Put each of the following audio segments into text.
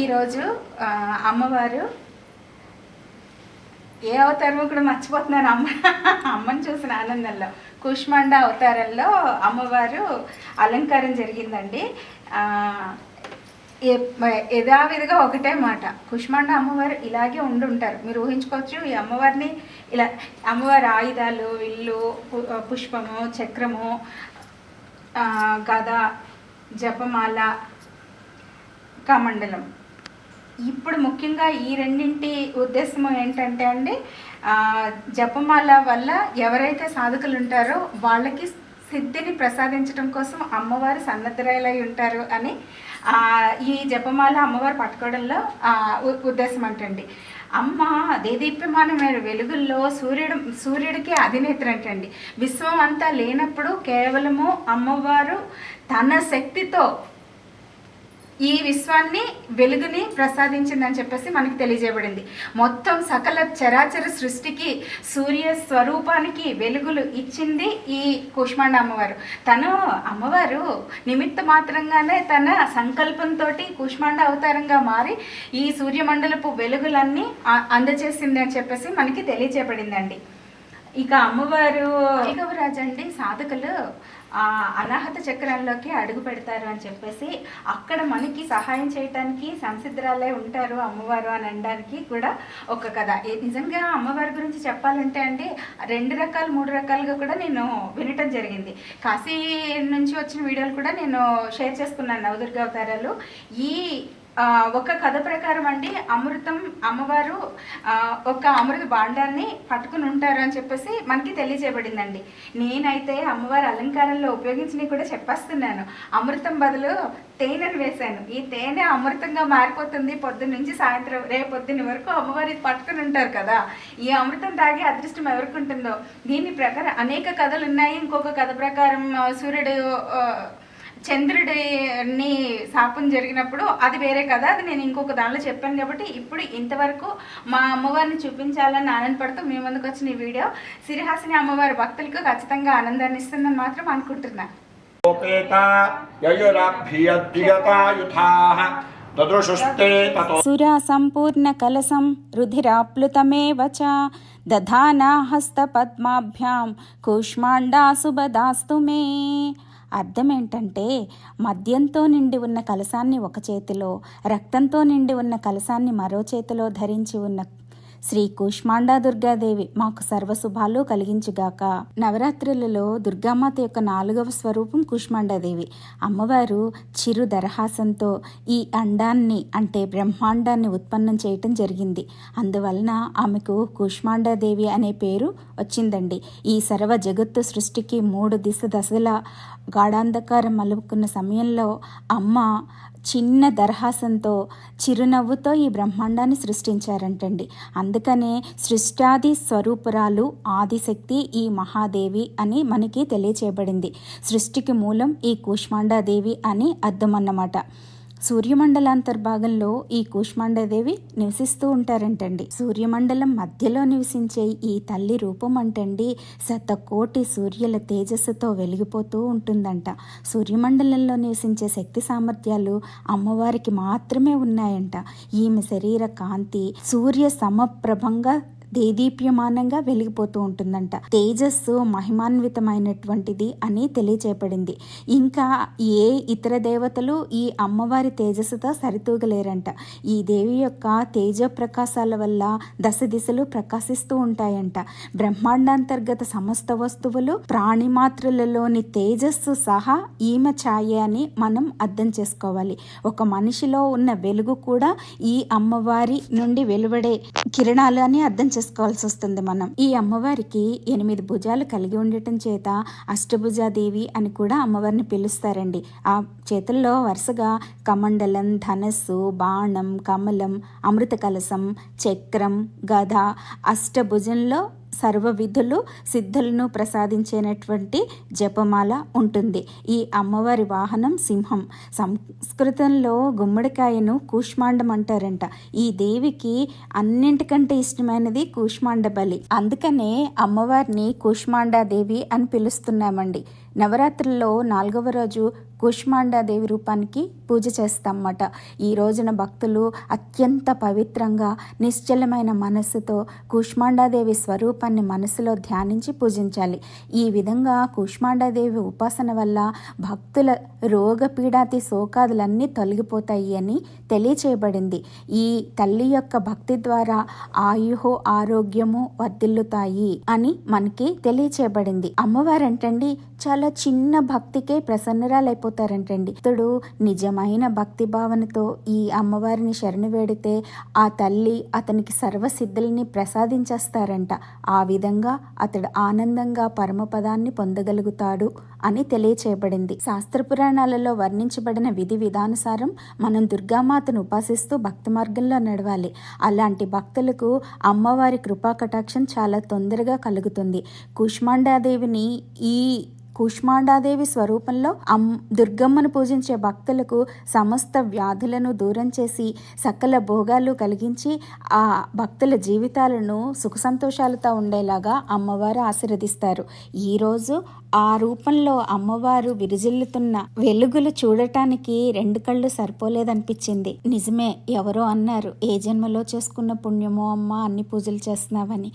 ఈరోజు అమ్మవారు ఏ అవతారమో కూడా మర్చిపోతున్నాను అమ్మ. అమ్మని చూసిన ఆనందంలో. కుష్మాండ అవతారంలో అమ్మవారు అలంకారం జరిగిందండి. యథావిధిగా ఒకటే మాట. కుష్మాండ అమ్మవారు ఇలాగే ఉండి ఉంటారు మీరు ఊహించుకోవచ్చు ఈ అమ్మవారిని ఇలా అమ్మవారి ఆయుధాలు ఇల్లు పుష్పము చక్రము గద జపమాల కమండలం. ఇప్పుడు ముఖ్యంగా ఈ రెండింటి ఉద్దేశం ఏంటంటే అండి జపమాల వల్ల ఎవరైతే సాధకులు ఉంటారో వాళ్ళకి సిద్ధిని ప్రసాదించడం కోసం అమ్మవారు సన్నద్ధరాయలై ఉంటారు అని ఈ జపమాల అమ్మవారు పట్టుకోవడంలో ఉద్దేశం అంటండి. అమ్మ దేదీప్యమానమైన వెలుగుల్లో సూర్యుడు సూర్యుడికి అధినేత్ర అంటండి. విశ్వం అంతా లేనప్పుడు కేవలము అమ్మవారు తన శక్తితో ఈ విశ్వాన్ని వెలుగుని ప్రసాదించిందని చెప్పేసి మనకి తెలియజేయబడింది. మొత్తం సకల చరాచర సృష్టికి సూర్య స్వరూపానికి వెలుగులు ఇచ్చింది ఈ కుష్మాండ అమ్మవారు. తను అమ్మవారు నిమిత్త మాత్రంగానే తన సంకల్పంతో కుష్మాండ అవతారంగా మారి ఈ సూర్యమండలపు వెలుగులన్నీ ఆ- అందజేసింది అని చెప్పేసి మనకి తెలియజేయబడిందండి. ఇక అమ్మవారు ఐగవరాజు అండి సాధకులు అనాహత చక్రాల్లోకి అడుగు పెడతారు అని చెప్పేసి అక్కడ మనకి సహాయం చేయటానికి సంసిద్ధరాలే ఉంటారు అమ్మవారు అని అనడానికి కూడా ఒక కథ. నిజంగా అమ్మవారి గురించి చెప్పాలంటే అండి రెండు రకాలు మూడు రకాలుగా కూడా నేను వినటం జరిగింది. కాశీ నుంచి వచ్చిన వీడియోలు కూడా నేను షేర్ చేసుకున్నాను నవదుర్గ అవతారాలు. ఈ ఒక కథ ప్రకారం అండి అమృతం అమ్మవారు ఒక అమృత భాండాన్ని పట్టుకుని ఉంటారు అని చెప్పేసి మనకి తెలియజేయబడిందండి. నేనైతే అమ్మవారి అలంకారంలో ఉపయోగించినవి కూడా చెప్పేస్తున్నాను. అమృతం బదులు తేనెను వేశాను. ఈ తేనె అమృతంగా మారిపోతుంది. పొద్దున్న నుంచి సాయంత్రం రేపు పొద్దున్న వరకు అమ్మవారి పట్టుకుని ఉంటారు కదా. ఈ అమృతం తాగే అదృష్టం ఎవరికి ఉంటుందో? దీని ప్రకారం అనేక కథలు ఉన్నాయి. ఇంకొక కథ ప్రకారం సూర్యుడు చంద్రుడిని శాపం జరిగినప్పుడు అది వేరే కదా అది నేను ఇంకొక దానిలో చెప్పాను కాబట్టి ఇప్పుడు ఇంతవరకు మా అమ్మవారిని చూపించాలని ఆనందపడుతూ మీ ముందుకు వచ్చిన ఈ వీడియో సిరిహాసిని అమ్మవారి భక్తులకు ఖచ్చితంగా ఆనందాన్ని ఇస్తుందని మాత్రం అనుకుంటున్నాను సురా సంపూర్ణ కలసం రుధిరాప్లుతమే వచ దధానా హస్త పద్మాభ్యాం కూష్మాండా మే। అర్థం ఏంటంటే మద్యంతో నిండి ఉన్న కలసాన్ని ఒక చేతిలో రక్తంతో నిండి ఉన్న కలసాన్ని మరో చేతిలో ధరించి ఉన్న శ్రీ కుష్మాండా దుర్గాదేవి మాకు సర్వశుభాలు కలిగించుగాక. నవరాత్రులలో దుర్గామాత యొక్క నాలుగవ స్వరూపం కుష్మాండాదేవి. అమ్మవారు చిరు దరహాసంతో ఈ అండాన్ని అంటే బ్రహ్మాండాన్ని ఉత్పన్నం చేయటం జరిగింది. అందువలన ఆమెకు కుష్మాండాదేవి అనే పేరు వచ్చిందండి. ఈ సర్వ జగత్తు సృష్టికి మూడు దిశ దశల గాఢాంధకారం అలుపుకున్న సమయంలో అమ్మ చిన్న దర్హాసంతో చిరునవ్వుతో ఈ బ్రహ్మాండాన్ని సృష్టించారంటండి. అందుకనే సృష్టాది స్వరూపురాలు ఆదిశక్తి ఈ మహాదేవి అని మనకి తెలియచేయబడింది. సృష్టికి మూలం ఈ కూష్మాండాదేవి అని అర్థం అన్నమాట సూర్యమండలాంతర్భాగంలో ఈ కూష్మాండదేవి నివసిస్తూ ఉంటారంటండి. సూర్యమండలం మధ్యలో నివసించే ఈ తల్లి రూపం అంటండి శతకోటి సూర్యుల తేజస్సుతో వెలిగిపోతూ ఉంటుందంట. సూర్యమండలంలో నివసించే శక్తి సామర్థ్యాలు అమ్మవారికి మాత్రమే ఉన్నాయంట. ఈమె శరీర కాంతి సూర్య సమప్రభంగా దేదీప్యమానంగా వెలిగిపోతూ ఉంటుందంట. తేజస్సు మహిమాన్వితమైనటువంటిది అని తెలియచేపడింది ఇంకా ఏ ఇతర దేవతలు ఈ అమ్మవారి తేజస్సుతో సరితూగలేరంట. ఈ దేవి యొక్క తేజ ప్రకాశాల వల్ల దశ దిశలు ప్రకాశిస్తూ ఉంటాయంట. బ్రహ్మాండాంతర్గత సమస్త వస్తువులు ప్రాణిమాత్రులలోని తేజస్సు సహా ఈమె ఛాయ అని మనం అర్థం చేసుకోవాలి. ఒక మనిషిలో ఉన్న వెలుగు కూడా ఈ అమ్మవారి నుండి వెలువడే కిరణాలు అని అర్థం చేసుకోవాల్సి వస్తుంది మనం. ఈ అమ్మవారికి ఎనిమిది భుజాలు కలిగి ఉండటం చేత అష్టభుజాదేవి అని కూడా అమ్మవారిని పిలుస్తారండి. ఆ చేతుల్లో వరుసగా కమండలం ధనస్సు బాణం కమలం అమృత కలసం చక్రం గద అష్టభుజంలో సర్వ విధులు సిద్ధులను ప్రసాదించేటటువంటి జపమాల ఉంటుంది. ఈ అమ్మవారి వాహనం సింహం. సంస్కృతంలో గుమ్మడికాయను కూష్మాండం అంటారంట. ఈ దేవికి అన్నింటికంటే ఇష్టమైనది కూష్మాండ బలి. అందుకనే అమ్మవారిని కూష్మాండా దేవి అని పిలుస్తున్నామండి. నవరాత్రుల్లో నాలుగవ రోజు కుష్మాండాదేవి రూపానికి పూజ చేస్తామన్నమాట. ఈ రోజున భక్తులు అత్యంత పవిత్రంగా నిశ్చలమైన మనస్సుతో కూష్మాండాదేవి స్వరూపాన్ని మనసులో ధ్యానించి పూజించాలి. ఈ విధంగా కూష్మాండాదేవి ఉపాసన వల్ల భక్తుల రోగపీడాతి శోకాదులన్నీ తొలగిపోతాయి అని తెలియచేయబడింది. ఈ తల్లి యొక్క భక్తి ద్వారా ఆయుహో ఆరోగ్యము వర్ధిల్లుతాయి అని మనకి తెలియచేయబడింది. అమ్మవారంటండి చాలా చిన్న భక్తికే అవుతారంటండి ఇతడు నిజమైన భక్తి భావనతో ఈ అమ్మవారిని శరణు వేడితే ఆ తల్లి అతనికి సర్వసిద్ధుల్ని ప్రసాదించేస్తారంట. ఆ విధంగా అతడు ఆనందంగా పరమపదాన్ని పొందగలుగుతాడు అని తెలియచేయబడింది. శాస్త్ర పురాణాలలో వర్ణించబడిన విధి విధానుసారం మనం దుర్గామాతను ఉపాసిస్తూ భక్తి మార్గంలో నడవాలి. అలాంటి భక్తులకు అమ్మవారి కృపా కటాక్షం చాలా తొందరగా కలుగుతుంది. కుష్మాండాదేవిని ఈ కూష్మాండాదేవి స్వరూపంలో అమ్ దుర్గమ్మను పూజించే భక్తులకు సమస్త వ్యాధులను దూరం చేసి సకల భోగాలు కలిగించి ఆ భక్తుల జీవితాలను సుఖ సంతోషాలతో ఉండేలాగా అమ్మవారు ఆశీర్వదిస్తారు. ఈరోజు ఆ రూపంలో అమ్మవారు విరిజిల్లుతున్న వెలుగులు చూడటానికి రెండు కళ్ళు సరిపోలేదనిపించింది. నిజమే ఎవరో అన్నారు ఏ జన్మలో చేసుకున్న పుణ్యమో అమ్మ అన్ని పూజలు చేస్తున్నావని.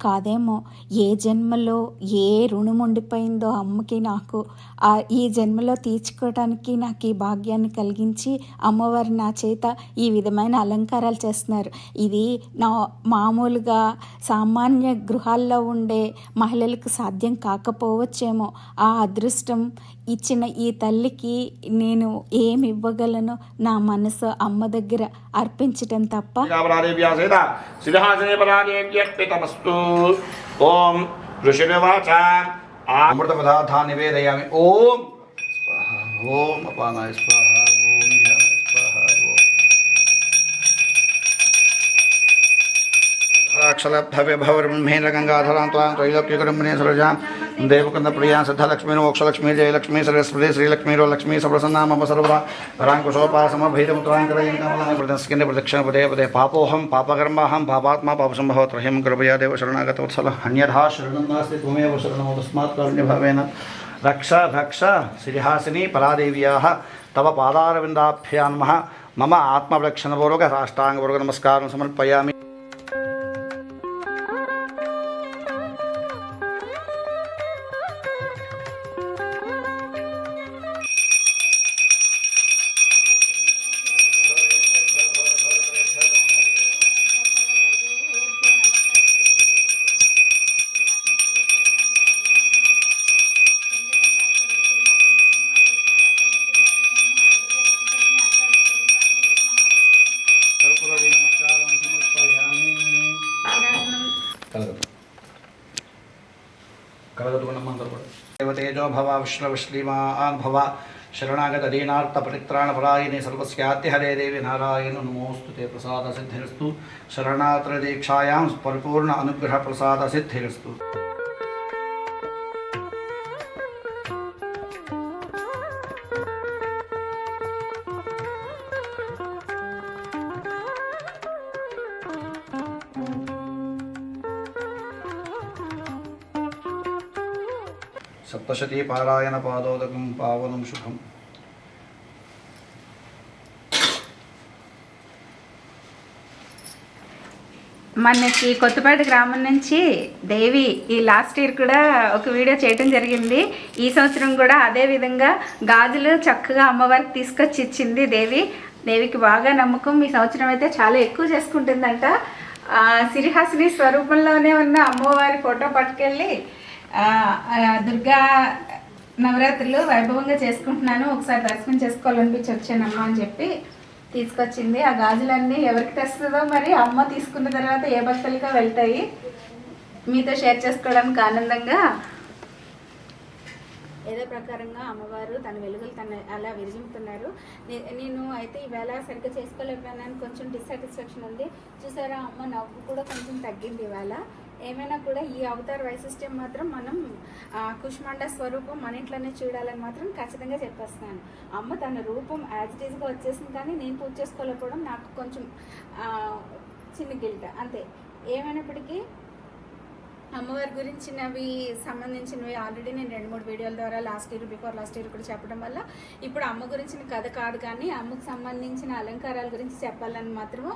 కాదేమో ఏ జన్మలో ఏ రుణం ఉండిపోయిందో అమ్మకి నాకు. ఆ ఈ జన్మలో తీర్చుకోవడానికి నాకు ఈ భాగ్యాన్ని కలిగించి అమ్మవారు నా చేత ఈ విధమైన అలంకారాలు చేస్తున్నారు. ఇది నా మామూలుగా సామాన్య గృహాల్లో ఉండే మహిళలకు సాధ్యం కాకపోవచ్చేమో. ఆ అదృష్టం ఇచ్చిన ఈ తల్లికి నేను ఏమి ఇవ్వగలను నా మనసు అమ్మ దగ్గర అర్పించటం తప్ప? పరాదేవ్యా ఓం ఋషినివాచ. అమృతపదార్థాన్ని నివేదయామి ఓం. ఓం. అపానాయ స్వాహ ఓం. ధ్యానాయ స్వాహ ఓం. గంగాధరాం త్వాం త్రైలోక్యకుటుంబినే దేవకుంద ప్రియా సిద్ధలక్ష్మీ మోక్షలక్ష్మీ జయలక్ష్మీ సరస్వతి శ్రీలక్ష్మీరో లక్ష్మీ సర్వసన్నామ సర్వదా పరాంకుశోపాసమభైదముత్రాం కలయంకృతస్కింద ప్రదక్షిణ పదే పదే పాపోహం పాపకర్మాహం పాపాత్మా పాపసంభవ త్రహ్యం కృపయా దేవ శరణాగతవత్సల అన్యథా శరణం నాస్తి త్వమేవ శరణమో తస్మాత్ కారుణ్యభావేన రక్ష భక్ష శ్రీహాసిని పరాదేవ్యాः తవ పాదారవిందాభ్యాం నమః మమ ఆత్మరక్షణపూర్వక సాష్టాంగపూర్వక నమస్కారం కలగదు కలగదు నమ్మందరూ కూడా దేవతేజో భవ విష్ణుశ్రీమాన్ భవ శరణాగత దీనార్థ పరిత్రాణ పరాయణి సర్వస్యాద్య హరే దేవి నారాయణ నమోస్తు తే ప్రసాద సిద్ధిరస్తు. శరణాత్ర దీక్షాయాం పరిపూర్ణ అనుగ్రహ ప్రసాద సిద్ధిరస్తు. సప్తశతీ పారాయణ పాదోదకం పావనం శుభం మనకి కొత్తపేట గ్రామం నుంచి దేవి ఈ లాస్ట్ ఇయర్ కూడా ఒక వీడియో చేయటం జరిగింది. ఈ సంవత్సరం కూడా అదే విధంగా గాజులు చక్కగా అమ్మవారికి తీసుకొచ్చి ఇచ్చింది దేవి. దేవికి బాగా నమ్మకం. ఈ సంవత్సరం అయితే చాలా ఎక్కువ చేసుకుంటుందంట. సిరిహాసిని స్వరూపంలోనే ఉన్న అమ్మవారి ఫోటో పట్టుకెళ్ళి దుర్గా నవరాత్రులు వైభవంగా చేసుకుంటున్నాను. ఒకసారి దర్శనం చేసుకోవాలనిపించి వచ్చానమ్మా అని చెప్పి తీసుకొచ్చింది. ఆ గాజులన్నీ ఎవరికి తెస్తుందో మరి అమ్మ తీసుకున్న తర్వాత ఏ భక్తులుగా వెళ్తాయి మీతో షేర్ చేసుకోవడానికి ఆనందంగా ఏదో ప్రకారంగా అమ్మవారు తన వెలుగులు తన అలా విరిజింపుతున్నారు నే- నేను అయితే ఈవేళ సరిగ్గా చేసుకోలేకపోయినాను. కొంచెం డిస్సాటిస్ఫాక్షన్ ఉంది. చూసారా అమ్మ నవ్వు కూడా కొంచెం తగ్గింది ఇవాళ ఏమైనా కూడా ఈ అవతార వైశిష్ట్యం మాత్రం మనం కుష్మాండ స్వరూపం మన ఇంట్లోనే చూడాలని మాత్రం ఖచ్చితంగా చెప్పేస్తున్నాను. అమ్మ తన రూపం యాజ్ ఇట్ ఈజ్గా వచ్చేసింది కానీ నేను పూజ చేసుకోలేకపోవడం నాకు కొంచెం చిన్న గిల్ట్. అంతే. ఏమైనప్పటికీ అమ్మవారి గురించినవి సంబంధించినవి ఆల్రెడీ నేను రెండు మూడు వీడియోల ద్వారా last year before last year కూడా చెప్పడం వల్ల ఇప్పుడు అమ్మ గురించిన కథ కాదు కానీ అమ్మకు సంబంధించిన అలంకారాల గురించి చెప్పాలని మాత్రము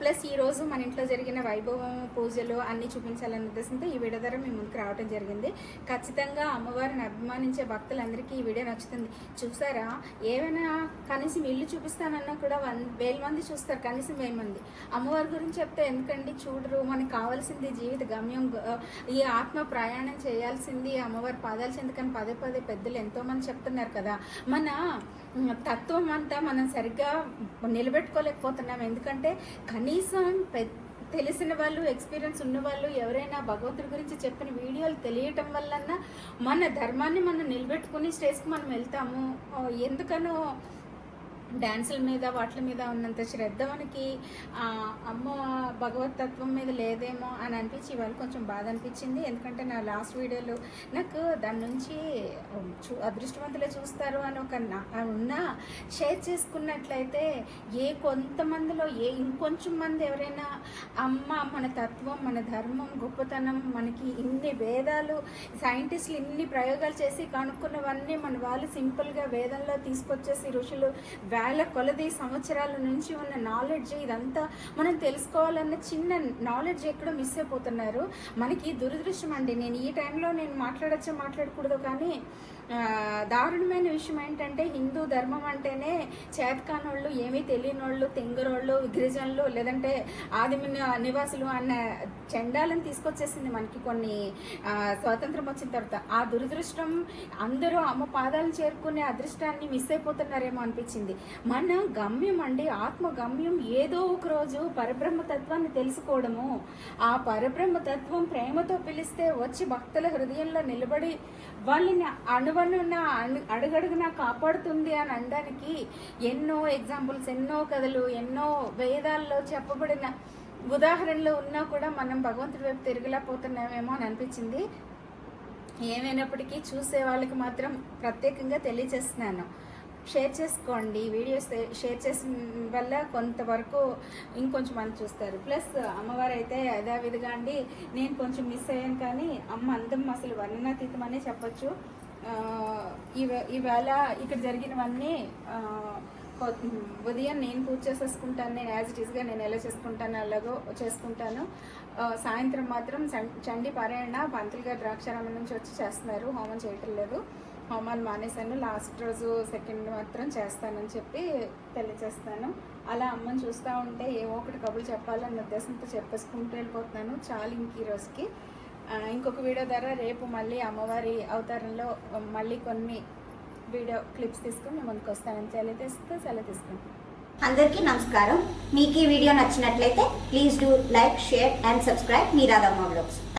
ప్లస్ ఈరోజు మన ఇంట్లో జరిగిన వైభవం పూజలు అన్నీ చూపించాలనే ఉద్దేశంతో ఈ వీడియో ద్వారా మీ ముందుకు రావడం జరిగింది. ఖచ్చితంగా అమ్మవారిని అభిమానించే భక్తులందరికీ ఈ వీడియో నచ్చుతుంది. చూసారా? ఏమైనా కనీసం ఇల్లు చూపిస్తానన్నా కూడా వన్ వేల మంది చూస్తారు కనీసం వేల మంది. అమ్మవారి గురించి చెప్తే ఎందుకండి? చూడరు. మనకు కావాల్సింది జీవిత గమ్యం ఈ ఆత్మ ప్రయాణం చేయాల్సింది అమ్మవారి పాదాలు చెందుకని పదే పదే పెద్దలు ఎంతోమంది చెప్తున్నారు కదా. మన తత్వం అంతా మనం సరిగ్గా నిలబెట్టుకోలేకపోతున్నాం. ఎందుకంటే కనీసం పెద్ద తెలిసిన వాళ్ళు ఎక్స్పీరియన్స్ ఉన్న వాళ్ళు ఎవరైనా భగవంతుడి గురించి చెప్పిన వీడియోలు తెలియటం వల్లన్నా మన ధర్మాన్ని మనం నిలబెట్టుకుని స్టేజ్కి మనం వెళ్తాము. ఎందుకనో డ్యాన్సుల మీద వాటి మీద ఉన్నంత శ్రద్ధ మనకి అమ్మ భగవతత్వం మీద లేదేమో అని అనిపించి ఇవాళ కొంచెం బాధ అనిపించింది. ఎందుకంటే నా లాస్ట్ వీడియోలో నాకు దాని నుంచి చూ అదృష్టవంతులే చూస్తారు అని ఒక నా- ఉన్న షేర్ చేసుకున్నట్లయితే ఏ కొంతమందిలో ఏ ఇంకొంచెం మంది ఎవరైనా అమ్మ మన తత్వం మన ధర్మం గొప్పతనం మనకి ఇన్ని వేదాలు సైంటిస్టులు ఇన్ని ప్రయోగాలు చేసి కనుక్కున్నవన్నీ మన వాళ్ళు సింపుల్గా వేదంలో తీసుకొచ్చేసి ఋషులు వేల కొలది సంవత్సరాల నుంచి ఉన్న నాలెడ్జ్ ఇదంతా మనం తెలుసుకోవాలన్న చిన్న నాలెడ్జ్ ఎక్కడో మిస్ అయిపోతున్నారు. మనకి దురదృష్టం అండి. నేను ఈ టైంలో నేను మాట్లాడచ్చా మాట్లాడకూడదు కానీ దారుణమైన విషయం ఏంటంటే హిందూ ధర్మం అంటేనే చేతకానోళ్ళు ఏమీ తెలియనోళ్ళు తెంగరోళ్ళు గిరిజనులు లేదంటే ఆదిమ నివాసులు అన్న చండాలను తీసుకొచ్చేసింది మనకి కొన్ని స్వాతంత్రం వచ్చిన తర్వాత. ఆ దురదృష్టం అందరూ అమ్మ పాదాలను చేరుకునే అదృష్టాన్ని మిస్ అయిపోతున్నారేమో అనిపించింది. మన గమ్యం అండి ఆత్మ గమ్యం ఏదో ఒక రోజు పరబ్రహ్మ తత్వాన్ని తెలుసుకోవడము. ఆ పరబ్రహ్మ తత్వం ప్రేమతో పిలిస్తే వచ్చి భక్తుల హృదయంలో నిలబడి వాళ్ళని నా అణు అడుగడుగున కాపాడుతుంది అని అనడానికి ఎన్నో ఎగ్జాంపుల్స్ ఎన్నో కథలు ఎన్నో వేదాల్లో చెప్పబడిన ఉదాహరణలు ఉన్నా కూడా మనం భగవంతుడి వైపు తిరగలేకపోతున్నామేమో అని అనిపించింది. ఏమైనప్పటికీ చూసే వాళ్ళకి మాత్రం ప్రత్యేకంగా తెలియజేస్తున్నాను. షేర్ చేసుకోండి వీడియోస్ షేర్ చేసిన వల్ల కొంతవరకు ఇంకొంచెం మంది చూస్తారు. ప్లస్ అమ్మవారు అయితే యథావిధిగా అండి నేను కొంచెం మిస్ అయ్యాను కానీ అమ్మ అందం అసలు వర్ణనాతీతం అనే చెప్పొచ్చు ఈవేళ ఇక్కడ జరిగినవన్నీ ఉదయం నేను పూజ చేసేసుకుంటాను నేను యాజ్ ఇట్ ఈస్గా నేను ఎలా చేసుకుంటాను అలాగో చేసుకుంటాను. సాయంత్రం మాత్రం చం- చండీ పారాయణ పంతులు గారు ద్రాక్షారామం నుంచి వచ్చి చేస్తున్నారు హోమం చేయటం లేదు. హోమాలు మానేశాను. లాస్ట్ రోజు సెకండ్ మాత్రం చేస్తానని చెప్పి తెలియచేస్తాను అలా అమ్మని చూస్తూ ఉంటే ఏవో ఒకటి కబుర్లు చెప్పాలన్న ఉద్దేశంతో చెప్పేసుకుంటూ వెళ్ళిపోతున్నాను చాలు ఇంక ఈ రోజుకి. ఇంకొక వీడియో ద్వారా రేపు మళ్ళీ అమ్మవారి అవతారంలో మళ్ళీ కొన్ని వీడియో క్లిప్స్ తీసుకుని మేము ముందుకు వస్తానని సెలవు తీస్తే సెలవు తీసుకుంటాం అందరికీ నమస్కారం. మీకు ఈ వీడియో నచ్చినట్లయితే please do like share and subscribe మీరాదమ్మ blogs